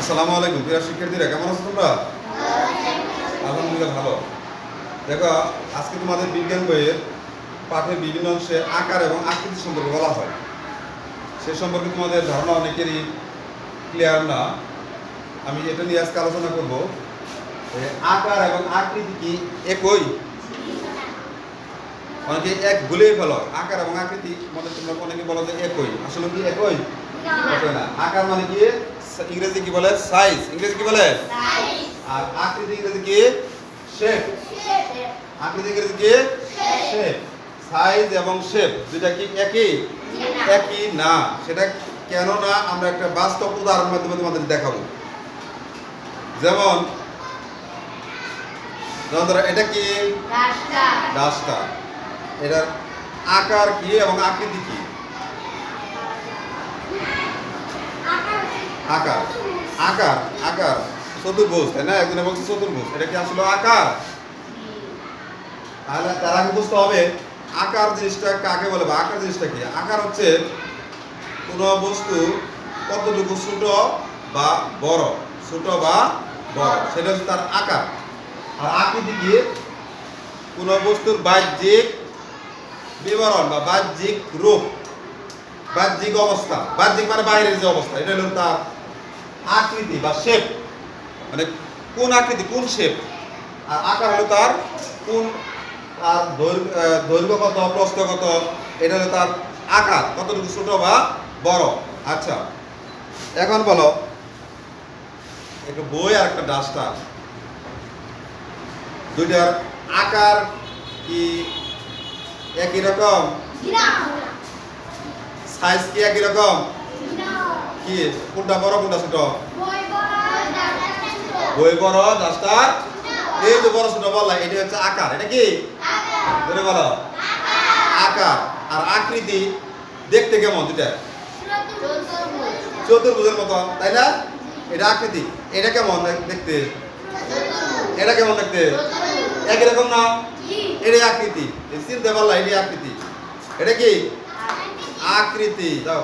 আসসালামু আলাইকুম। প্রিয় শিক্ষার্থীরা কেমন আছো তোমরা? আলহামদুলিল্লাহ ভালো। দেখো আজকে তোমাদের বিজ্ঞান বইয়ের পাঠের বিভিন্ন অংশে আকার এবং আকৃতি সম্পর্কে বলা হয়। সে সম্পর্কে তোমাদের ধারণা অনেকেরই ক্লিয়ার না। আমি এটা নিয়ে আজকে আলোচনা করব যে আকার এবং আকৃতি কি একই? অনেকে এক ভুলেই ফেলো। আকার এবং আকৃতি মানে তোমরা অনেকে বলো যে একই। আসলে কি একই? একই না। আকার মানে কি? ইংরেজি কি বলে? সাইজ ইংরেজি কি বলে? আর আকৃতি ইংরেজি কি? শেপ আকৃতি ইংরেজি কি? শেপ সাইজ এবং শেপ দুটা কি একই? একই না। সেটা কেন না আমরা একটা বাস্তব উদাহরণ মাধ্যমে তোমাদের দেখাবো। যেমন যেমন ধরো এটা কি? ডাস্টার এটার আকার কি এবং আকৃতি কি? আকার। আকার আকার। চতুর্ভুজ, তাই না? একজনে বলছে চতুর্ভুজ। এটা কি আসলে আকার? তাহলে তার আগে বুঝতে হবে, আকার জিনিসটা কাকে বলে বা আকার জিনিসটা কি? আকার হচ্ছে কোনো বস্তু কতটুকু ছোট বা বড়। ছোট বা বড়। সেটা হচ্ছে তার আকার। আর আকৃতি কি? কোনো বস্তুর বাহ্যিক বিবরণ বা বাহ্যিক রূপ, বাহ্যিক অবস্থা। বাহ্যিক মানে বাইরের যে অবস্থা, এটা হলো তার আকৃতি বা শেপ মানে কোন আকৃতি কোন শেপ আর আকার হলো তার কোন আর দৈর্ঘ্য আহ, দৈর্ঘ্য কত প্রস্থ কত? এটা হলো তার আকার। কতটুকু ছোট বা বড়? আচ্ছা এখন বলো একটা বই আর একটা ডাস্টার দুইটার আকার কি একই রকম? সাইজ কি একই রকম? কি? কোনটা বড় কোনটা ছোট? বই বড় ডাস্টার এই যে বড় ছোট বললা এটা হচ্ছে আকার এটা কি? ধরে বলো। আকার। আর আকৃতি দেখতে কেমন দুটা চতুর্ভুজের মতো তাই না? এটা আকৃতি। এটা কেমন দেখতে? এটা কেমন দেখতে? একই রকম না? এটাই আকৃতি। চিনতে পারলা এটাই আকৃতি। এটা কি? আকৃতি। দাও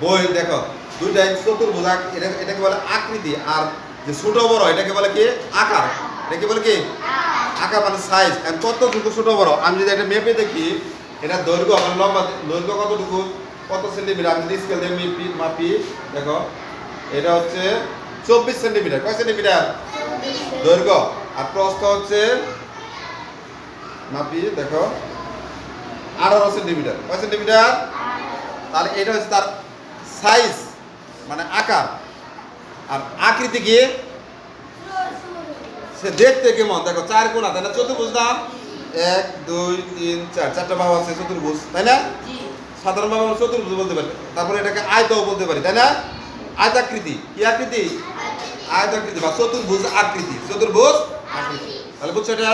বই দেখো। দুইটাই চতুর্ভুজ এটা, এটাকে বলে আকৃতি, আর যে ছোট বড়, এটাকে বলে কি? আকার। এটাকে বলে কি? আকার মানে সাইজ কতটুকু ছোট বড়? আমি যদি এটা মেপে দেখি, এটা দৈর্ঘ্য মানে লম্বা, দৈর্ঘ্য কতটুকু? কত সেন্টিমিটার আমি যদি স্কেল দিয়ে মেপি, মাপি, দেখো, এটা হচ্ছে চব্বিশ সেন্টিমিটার কয় সেন্টিমিটার দৈর্ঘ্য। আর প্রস্থ হচ্ছে, মাপি, দেখো, আঠারো সেন্টিমিটার কয় সেন্টিমিটার তাহলে এটা হচ্ছে তার সাইজ মানে আকার। আর আকৃতি কি? সে দেখতে কেমন? দেখো চার কোনা তাই না? চতুর্ভুজ না? এক দুই তিন চার। চারটা বাহু আছে চতুর্ভুজ তাই না? সাধারণ ভাবে আমরা চতুর্ভুজ বলতে পারি। তারপরে এটাকে আয়তও বলতে পারি তাই না? আয়তাকৃতি। কি আকৃতি? আয়তাকৃতি বা চতুর্ভুজ আকৃতি। চতুর্ভুজ আকৃতি। তাহলে বুঝছ এটা?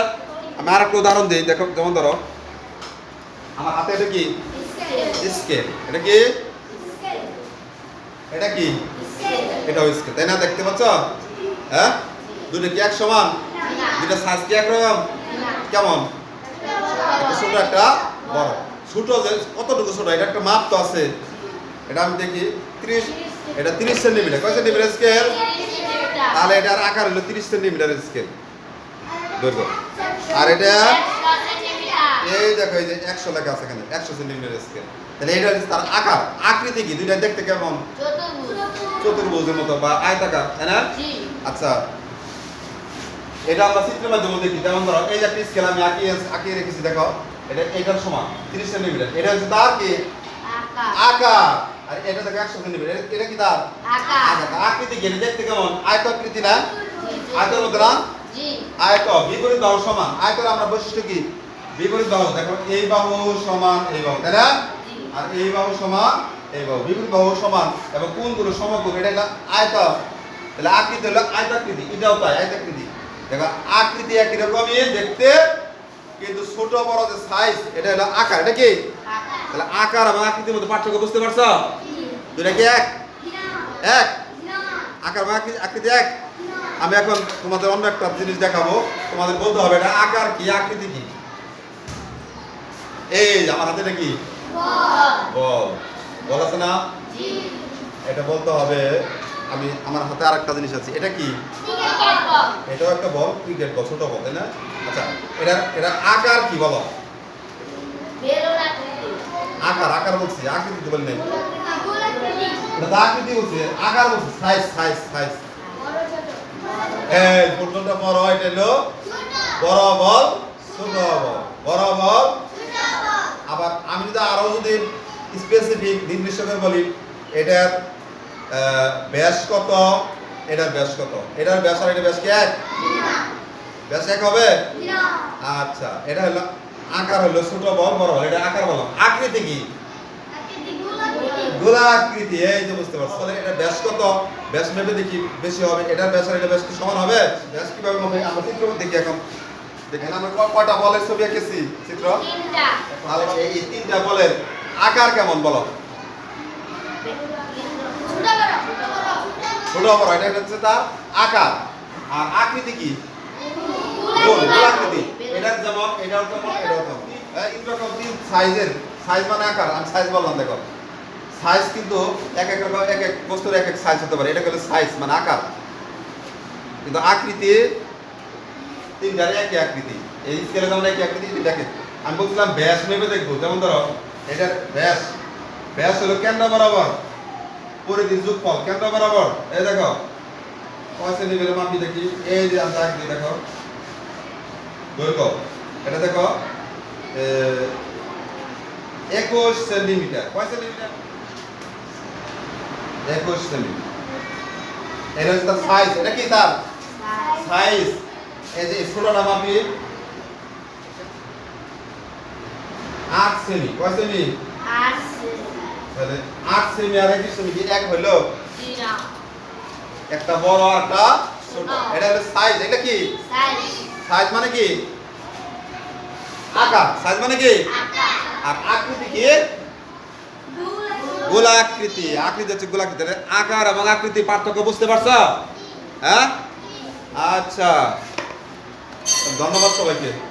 আমি আর একটা উদাহরণ দিই দেখো যেমন ধরো আমার হাতে এটা কি? স্কেল এটা কি? এটা কি? এটাও স্কেল তাই না? দেখতে পাচ্ছ? হ্যাঁ? দুটো কি এক সমান? দুটো সাইজ কি একরকম? কেমন? একটা ছোট একটা বড়। ছোট যে কতটুকু ছোট? এটা একটা মাপ তো আছে। এটা আমি দেখি ত্রিশ এটা তিরিশ সেন্টিমিটার কয় সেন্টিমিটার স্কেল তাহলে এটার আকার হলো তিরিশ সেন্টিমিটার স্কেল দৈর্ঘ্য আর এটা? এই দেখো এই যে একশো লেখা আছে এখানে একশো সেন্টিমিটার স্কেল তাহলে এটা হচ্ছে তার আকার আকৃতি কি? দুইটা দেখতে কেমন? চতুর্ভুজের মতো বা আয়তাকার তাই না? আচ্ছা। এটা আমরা চিত্রের মাধ্যমে দেখি। যেমন ধরো এই যে একটা স্কেল আমি আঁকিয়ে আঁকিয়ে রেখেছি দেখো এটা এটার সমান তিরিশ সেন্টিমিটার এটা হচ্ছে তার কি? আকার। আর এটা দেখো একশো সেন্টিমিটার এটা- কি তার? আকৃতি কি? এটা দেখতে কেমন? আয়ত আকৃতি না? আয়তের মধ্যে না? আয়ত। বিপরীত সমান। আয়তের আমরা বৈশিষ্ট্য কি? বিপরীত বাহু দেখো এই বাহু সমান এই বাহু তাই না? আর এই বাহু সমান এই বাহু বিপরীত বাহু সমান এবং কোনগুলো সমকোণ এটা হলো আয়ত তাহলে আকৃতি হলো আয়তাকৃতি এটাও তাই আয়তাকৃতি। দেখো আকৃতি একই রকমই দেখতে কিন্তু ছোট বড় যে সাইজ এটা হলো আকার এটা কি? তাহলে আকার এবং আকৃতির মধ্যে পার্থক্য বুঝতে পারছ? দুটা কি এক? এক? আকার এবং আকৃতি- আকৃতি এক? আমি এখন তোমাদের অন্য একটা জিনিস দেখাবো তোমাদের বলতে হবে এটা আকার কি আকৃতি কি? এই আমার হাতে এটা কি? বল। বল আছে না? এটা বলতে হবে আমি আমার হাতে আরেকটা জিনিস আছে। এটা কি? এটাও একটা বল ক্রিকেট বল ছোট বল তাই না? আচ্ছা এটা এটা আকার কি বলো? আকার। আকার বলছি আকৃতি তো বলি নাই। এটা আকৃতি বলছি আকার বলছি সাইজ সাইজ সাইজ এই ফুটবলটা বড় এটা হলো বড় বল ছোট বল বড় বল আবার আমি যদি আরও যদি স্পেসিফিক নির্দিষ্ট করে বলি, এটার ব্যাস কত? এটার ব্যাস কত? এটার ব্যাস আর এটা ব্যাস কি এক? ব্যাস এক হবে? আচ্ছা এটা হলো আকার হলো ছোট বল, বড় বল। এটা আকার বললাম আকৃতি কি? গোলাকৃতি এই যে বুঝতে পারছ। তাহলে এটা ব্যাস কত? ব্যাস মেপে দেখি, বেশি হবে। এটার ব্যাস আর এটা ব্যাস কি সমান হবে? ব্যাস কীভাবে হবে? আমরা চিত্র দেখি এখন। দেখেন আমরা কয়টা বলের ছবি এঁকেছি চিত্র? এই তিনটা বলের আকার কেমন বলো? ছোট বড় এটা হচ্ছে তার আকার। আর আকৃতি কি? গোলাকৃতি। এটার যেমন এটার এটাও এই তিন সাইজের সাইজ মানে আকার আমি সাইজ বললাম দেখো। সাইজ কিন্তু এক এক রকম এক এক বস্তুর এক এক সাইজ হতে পারে। এটা হলো সাইজ মানে আকার। কিন্তু আকৃতি তিনটার একই আকৃতি। এই স্কেলে যেমন একই আকৃতি দেখে আমি বলছিলাম ব্যাস নেবে দেখব যেমন ধরো এটার ব্যাস ব্যাস হলো কেন্দ্র বরাবর পরিধি যুগফল কেন্দ্র বরাবর এই দেখো কয় সেন্টিমিটার মাপি দেখি এই যে আমি আকৃতি দেখো দৈর্ঘ্য এটা দেখো একুশ সেন্টিমিটার কয় সেন্টিমিটার? একুশ সেন্টিমিটার। এটা হচ্ছে তার সাইজ এটা কি তার? সাইজ এই যে ছোটটা মাপি আট সেমি কয় সেমি তাহলে আট সেমি আর একুশ সেমি কি এক হইল? একটা বড় আর একটা ছোট। এটা হলো সাইজ এটা কি? সাইজ মানে কি? আকার। সাইজ মানে কি? আর আকৃতি কি? গোলাকৃতি। আকৃতি হচ্ছে গোলাকৃতি। আকার এবং আকৃতি পার্থক্য বুঝতে পারছ? হ্যাঁ? আচ্ছা। ধন্যবাদ সবাইকে।